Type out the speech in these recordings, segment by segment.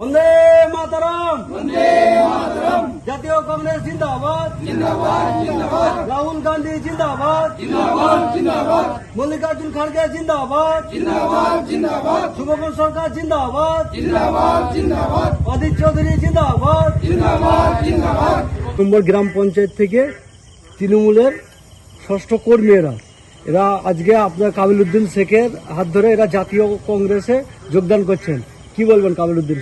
বন্দে মাতারাম। বন্দে মাতারাম। জাতীয় কংগ্রেস জিন্দাবাদ। জিন্দাবাদ জিন্দাবাদ। রাহুল গান্ধী জিন্দাবাদ। জিন্দাবাদ জিন্দাবাদ। মল্লিকার্জুন খড়গে জিন্দাবাদ। জিন্দাবাদ জিন্দাবাদ। শুভকর সরকার জিন্দাবাদ। জিন্দাবাদ জিন্দাবাদ। অদিত চৌধুরী জিন্দাবাদ। জিন্দাবাদ জিন্দাবাদ। নম্বর গ্রাম পঞ্চায়েত থেকে তৃণমূলের ষষ্ঠ কর্মী এরা এরা আজকে আপনার কাবিল উদ্দিন শেখের হাত ধরে এরা জাতীয় কংগ্রেসে যোগদান করছেন। কি বলবেন কাবিল উদ্দিন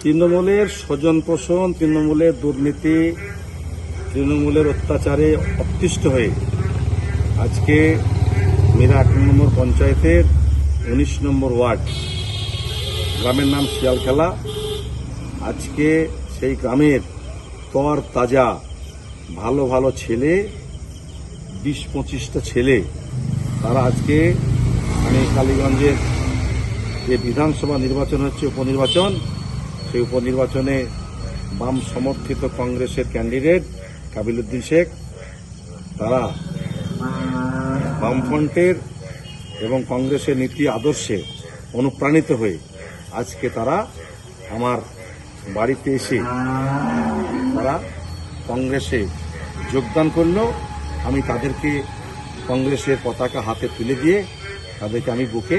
তৃণমূলের স্বজন পোষণ, তৃণমূলের দুর্নীতি, তৃণমূলের অত্যাচারে অতিষ্ঠ হয়ে আজকে মেরা এক নম্বর পঞ্চায়েতের উনিশ নম্বর ওয়ার্ড, গ্রামের নাম শিয়ালখেলা। আজকে সেই গ্রামের তর তাজা, ভালো ভালো ছেলে, বিশ পঁচিশটা ছেলে, তারা আজকে আমি কালীগঞ্জের যে বিধানসভা নির্বাচন হচ্ছে উপনির্বাচন, সেই উপনির্বাচনে বাম সমর্থিত কংগ্রেসের ক্যান্ডিডেট কাবিলুদ্দিন শেখ, তারা বামফ্রন্টের এবং কংগ্রেসের নীতি আদর্শে অনুপ্রাণিত হয়ে আজকে তারা আমার বাড়িতে এসে তারা কংগ্রেসে যোগদান করল। আমি তাদেরকে কংগ্রেসের পতাকা হাতে তুলে দিয়ে তাদেরকে আমি বুকে